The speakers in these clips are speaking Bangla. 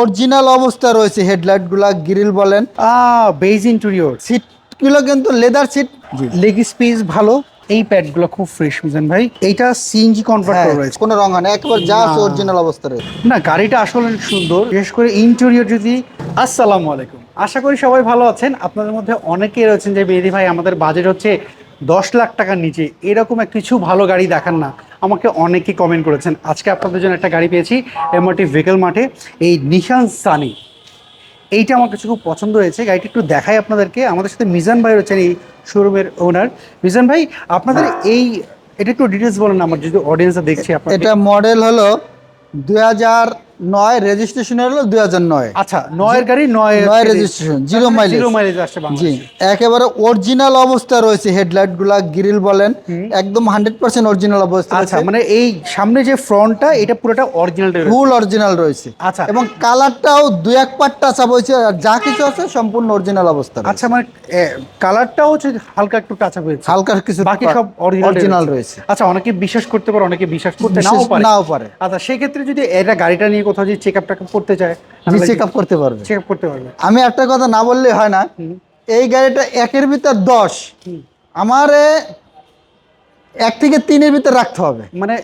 অরিজিনাল অবস্থা রয়েছে হেডলাইটগুলা গ্রিল বলেন। বেজ ইন্টেরিয়র সিটগুলো কিন্তু লেদার সিট লেগ স্পেস ভালো। এই প্যাডগুলো খুব ফ্রেশ মিজান ভাই। এইটা সিএনজি কনভার্ট করা রয়েছে। কোনো রং হয় না। একবার যা অরিজিনাল অবস্থা রয়েছে। না গাড়িটা আসলে সুন্দর। বিশেষ করে ইন্টেরিয়র যদি আসসালামু আলাইকুম। আশা করি সবাই ভালো আছেন। আপনাদের মধ্যে অনেকেই রয়েছেন যে বেদি ভাই আমাদের বাজেট হচ্ছে দশ লাখ টাকার নিচে এরকম কিছু ভালো গাড়ি দেখান না। আমাকে অনেকেই কমেন্ট করেছেন, আজকে আপনাদের জন্য একটা গাড়ি পেয়েছি এমআরটি ভেহিকেল মাঠে, এই নিশান সানি এইটা আমার কাছে খুব পছন্দ হয়েছে, গাড়িটি একটু দেখাই আপনাদেরকে। আমাদের সাথে মিজান ভাই রয়েছেন, এই শোরুমের ওনার মিজান ভাই, আপনাদের এই, এটা একটু ডিটেলস বলেন আমার, যদি অডিয়েন্সে দেখছি এটা মডেল হলো দুই হাজার নয় রেজিস্ট্রেশন হলো দুই হাজার নয়। আচ্ছা নয়ের গাড়ি নয় নয় registration, zero mileage। Zero mileage আসছে জি একেবারে অরিজিনাল অবস্থা রয়েছে হেডলাইটগুলা গ্রিল বলেন একদম হান্ড্রেড পার্সেন্ট অরিজিনাল অবস্থা আচ্ছা মানে এই সামনে যে ফ্রন্টটা এটা পুরোটা অরিজিনাল ফুল অরিজিনাল রয়েছে। আচ্ছা। এবং কালারটাও দুই এক হয়েছে আর যা কিছু আছে সম্পূর্ণ অরিজিনাল অবস্থা আচ্ছা মানে কালারটাও হচ্ছে হালকা একটু টাচ আপ হয়েছে। হালকা কিছু বাকি সব অরিজিনাল অরিজিনাল রয়েছে। আচ্ছা অনেকে বিশ্বাস করতে পারে অনেকে বিশ্বাস করতে নাও পারে। নাও পারে। আচ্ছা সেক্ষেত্রে যদি এটা গাড়িটা নিয়ে কোথাও যদি চেক আপ টেকআপ করতে চায় জি চেক আপ করতে পারবে। চেক আপ করতে পারবে। আমি একটা কথা না বললে হয় না এই গাড়িটা একের ভিতর দশ আমার এক থেকে তিনের ভিতর রাখতে হবে। মানে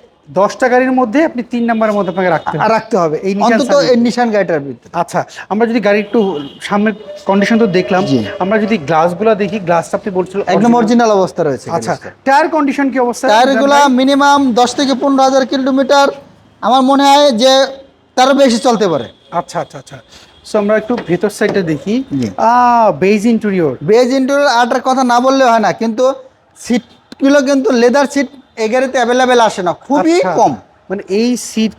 দশটা গাড়ির মধ্যে আপনি তিন নাম্বারের মধ্যে আপনাকে রাখতে হবে। রাখতে হবে এই অন্তত এই নিশান গাড়িটার ভিতর। আচ্ছা আমরা যদি গাড়ি একটু সামনের কন্ডিশন তো দেখলাম আমরা যদি গ্লাসগুলো দেখি গ্লাসটা আপনি বলছিলেন একদম অরিজিনাল অবস্থা রয়েছে আচ্ছা টায়ার কন্ডিশন কি অবস্থা? টায়ারগুলা মিনিমাম দশ থেকে পনেরো হাজার কিলোমিটার। আমার মনে হয় যে তারও বেশি চলতে পারে। আচ্ছা আচ্ছা আচ্ছা। সো আমরা একটু ভেতর সাইডটা দেখি। বেজ ইন্টেরিয়র বেজ ইন্টেরিয়র আটার কথা না বললে হয় না কিন্তু সিটগুলো কিন্তু লেদার সিট এই গাড়িতে অ্যাভেলেবেল আসে না খুবই কম। মানে এই সিট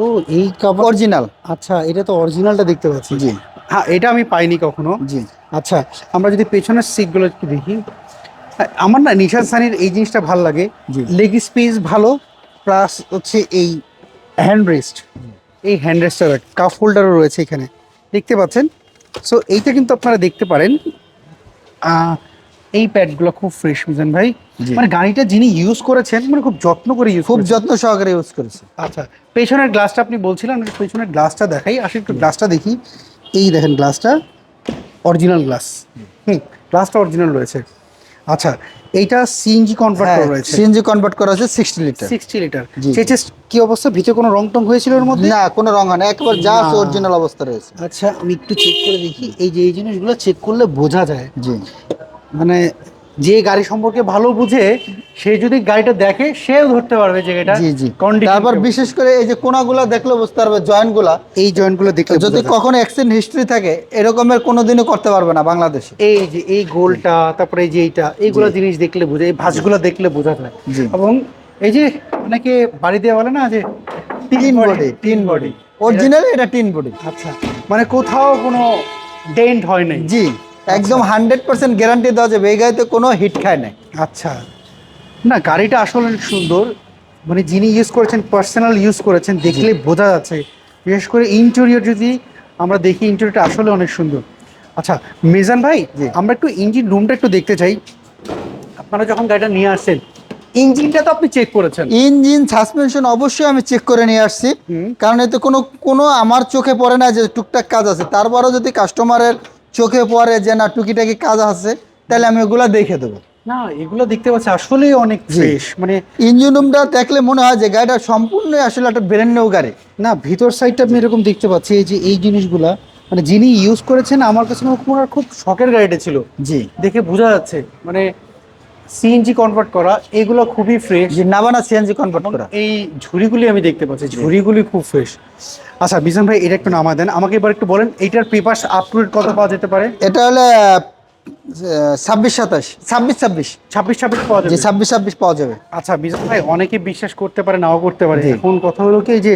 ও এই কাভার অরিজিনাল আচ্ছা এটা তো অরিজিনালটা দেখতে পাচ্ছি। জি। হ্যাঁ এটা আমি পাইনি কখনো। জি। আচ্ছা আমরা যদি পেছনের সিটগুলো একটু দেখি। হ্যাঁ, আমার না নিশান সানির এই জিনিসটা ভালো লাগে। জি। লেগ স্পেস ভালো প্লাস হচ্ছে এই হ্যান্ড রেস্ট এই হ্যান্ড রেস্টটা কাপ হোল্ডারও রয়েছে এখানে। দেখতে পাচ্ছেন? সো এইটা কিন্তু আপনারা দেখতে পারেন। এই প্যাডগুলো খুব ফ্রেশ মিজান ভাই। মানে গাড়িটা যিনি ইউজ করেছেন মানে খুব যত্ন করে ইউজ খুব যত্ন সহকারে ইউজ করেছে। আচ্ছা পেছনের গ্লাসটা আপনি বলছিলেন পেছনের গ্লাসটা দেখাই। আসলে একটু গ্লাসটা দেখি। এই দেখেন গ্লাসটা অরিজিনাল গ্লাস হুম গ্লাসটা অরিজিনাল রয়েছে। আচ্ছা এইটা সিএনজি কনভার্ট করা রয়েছে। সিএনজি কনভার্ট করা আছে 60 লিটার সিক্সটি লিটার জি। চেচেস কি অবস্থা? ভিতরে কোনো রং টং হয়েছিল এর মধ্যে? না কোনো রং হয় না একবার যা আছে অরিজিনাল অবস্থা রয়েছে। আচ্ছা আমি একটু চেক করে দেখি। এই যে এই জিনিসগুলো চেক করলে বোঝা যায়। জি। মানে যে গাড়ি সম্পর্কে ভালো বুঝে সে যদি গাড়িটা দেখে সেও ধরতে পারবে যে এটা জি জি। তারপর বিশেষ করে এই যে কোনাগুলা দেখলে বুঝতে পারবে জয়েন্টগুলা এই জয়েন্টগুলো দেখলে যদি কখনো অ্যাক্সিডেন্ট হিস্ট্রি থাকে এরকমের কোনোদিনও করতে পারবে না বাংলাদেশে। এই যে এই গোলটা তারপরে এই যে এইটা এইগুলো জিনিস দেখলে বোঝা এই ভাঁজগুলো দেখলে বোঝা যায়। এবং এই যে অনেকে বাড়ি দিয়ে বলে না যে tin body tin body original এটা টিন বডি আচ্ছা। মানে কোথাও কোনো ডেন্ট হয় নাই। জি। একদম হান্ড্রেড পার্সেন্ট গ্যারান্টি দেওয়া যাবে। এই গাড়িতে কোনো হিট খায় নাই। আচ্ছা। না গাড়িটা আসলে অনেক সুন্দর। মানে যিনি ইউজ করেছেন পার্সোনাল ইউজ করেছেন দেখলে বোঝা যাচ্ছে। বিশেষ করে ইন্টেরিয়র যদি আমরা দেখি ইন্টেরিয়রটা আসলে অনেক সুন্দর। আচ্ছা মেজান ভাই। আমরা একটু ইঞ্জিন রুমটা একটু দেখতে চাই। আপনারা যখন গাড়িটা নিয়ে আসছেন ইঞ্জিনটা তো আপনি চেক করেছেন। ইঞ্জিন সাসপেনশন অবশ্যই আমি চেক করে নিয়ে আসছি। কারণ এতে কোনো কোনো আমার চোখে পড়ে না যে টুকটাক কাজ আছে। তারপরেও যদি কাস্টমারের চোখে পরে যে না টুকিটাকি কাজ আছে তাহলে আমি ওগুলো দেখে দেবো। না এগুলো দেখতে পাচ্ছি আসলেই অনেক ফ্রেশ মানে ইঞ্জিন রুমটা দেখলে মনে হয় যে গাড়িটা সম্পূর্ণ আসলে একটা ব্র্যান্ড নিউ গাড়ি। না ভিতর সাইডটা আমি এরকম দেখতে পাচ্ছি এই যে এই জিনিসগুলা মানে যিনি ইউজ করেছেন আমার কাছে মনে খুব শখের গাড়িটা ছিল। জি। দেখে বোঝা যাচ্ছে মানে সিএনজি কনভার্ট করা এগুলো খুবই ফ্রেশ জি নাবানা সিএনজি কনভার্ট করা। এই ঝুড়িগুলি আমি দেখতে পাচ্ছি ঝুড়িগুলি খুব ফ্রেশ আচ্ছা বিজন ভাই এটা একটু নামা দেন। আমাকে এবার একটু বলেন এইটার পেপার আপ টু ডেট কত পাওয়া যেতে পারে? এটা হলে ছাব্বিশ সাতাশ। ছাব্বিশ ছাব্বিশ। ছাব্বিশ ছাব্বিশ পাওয়া যাবে? ছাব্বিশ ছাব্বিশ পাওয়া যাবে। আচ্ছা বিজন ভাই অনেকে বিশ্বাস করতে পারে নাও করতে পারে। এখন কথা হলো কি যে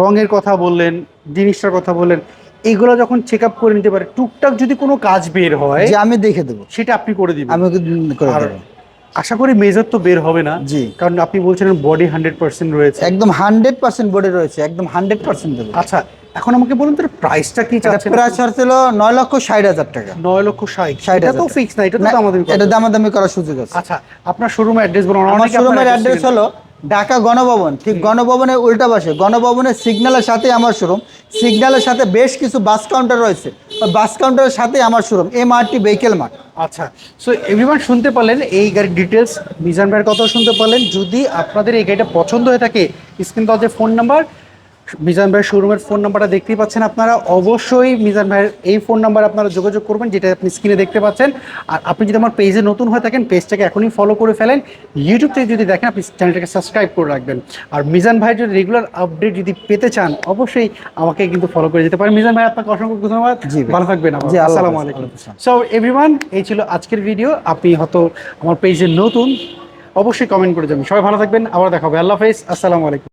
রঙের কথা বললেন জিনিসটার কথা বললেন এগুলো যখন চেক আপ করে নিতে পারে টুকটাক যদি কোনো কাজ বের হয় যে আমি দেখে দেবো। সেটা আপনি করে দিবেন। আমি করে দেবো। আশা করি মেজর তো বের হবে না। জি। কারণ আপনি বলছিলেন বডি হান্ড্রেড পার্সেন্ট রয়েছে। একদম হান্ড্রেড পার্সেন্ট বডি রয়েছে একদম হান্ড্রেড পার্সেন্ট আচ্ছা এখন আমাকে বলুন তো প্রাইসটা কি চাচ্ছেন? প্রাইস ছিল নয় লক্ষ ষাট হাজার টাকা। নয় লক্ষ ষাট। ষাট এটা তো ফিক্স না এটা আমাদের এটা দামাদামি করার সুযোগ আছে। আচ্ছা আপনার শোরুমের অ্যাড্রেস বলুন আমার শোরুমের অ্যাড্রেস হলো ঢাকা গণভবন ঠিক গণভবনের উল্টা পাশে। গণভবনের সিগন্যালের সাথে আমার শোরুম সিগন্যালের সাথে বেশ কিছু বাস কাউন্টার রয়েছে। বাস কাউন্টারের সাথে আমার showroom M RT vehicle mart আচ্ছা সো এভরিওয়ান শুনতে পারলেন এই গাড়ির ডিটেলস মিজান ভাইয়ের কথাও শুনতে পারলেন যদি আপনাদের এই গাড়িটা পছন্দ হয়ে থাকে স্ক্রিন যে ফোন নাম্বার মিজান ভাইয়ের শোরুমের ফোন নাম্বারটা দেখতেই পাচ্ছেন আপনারা। অবশ্যই মিজান ভাইয়ের এই ফোন নাম্বার আপনারা যোগাযোগ করবেন যেটা আপনি স্ক্রিনে দেখতে পাচ্ছেন। আর আপনি যদি আমার পেজে নতুন হয়ে থাকেন পেজটাকে এখনই ফলো করে ফেলেন। ইউটিউব থেকে যদি দেখেন আপনি চ্যানেলটাকে সাবস্ক্রাইব করে রাখবেন। আর মিজান ভাইয়ের যদি রেগুলার আপডেট যদি পেতে চান অবশ্যই আমাকে কিন্তু ফলো করে যেতে পারেন। মিজান ভাই আপনাকে অসংখ্য ধন্যবাদ। জি ভালো থাকবেন আসসালামু আলাইকুম। সো এভরিওয়ান এই ছিল আজকের ভিডিও আপনি হয়তো আমার পেজে নতুন। অবশ্যই কমেন্ট করে যাবেন। সবাই ভালো থাকবেন। আবার দেখা হবে। আল্লাহ হাফেজ। আসসালামু আলাইকুম।